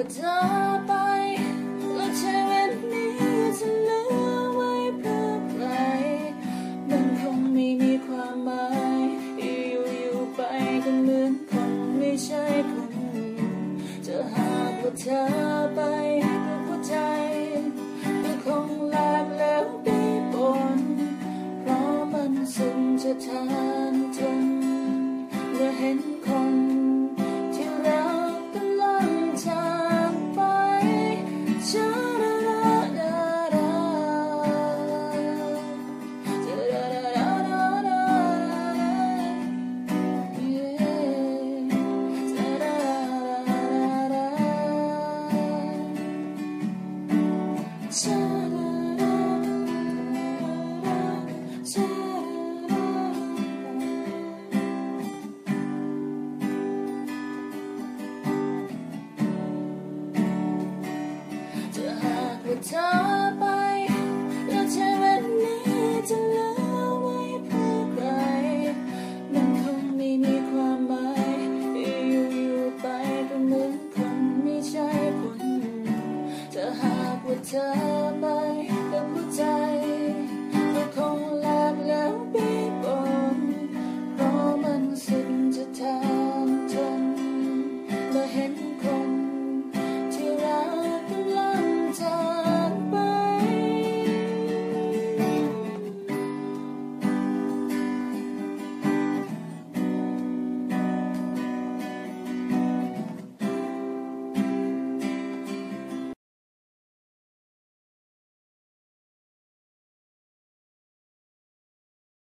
ว่าเธอไปแล้วชีวิตนี้จะเหลือไว้เพื่อใครมันคงไม่มีความหมายอยู่ๆไปก็เหมือนคนไม่ใช่คนจะหาว่าเธอไปก็หัวใจก็คงลาแล้วไปบนเพราะมันสุดจะทา time. เธอไปแต่ผู้ใจก็คงแลบแล้วปีบอนเพราะมันสุดจะทำทนมาเห็นคน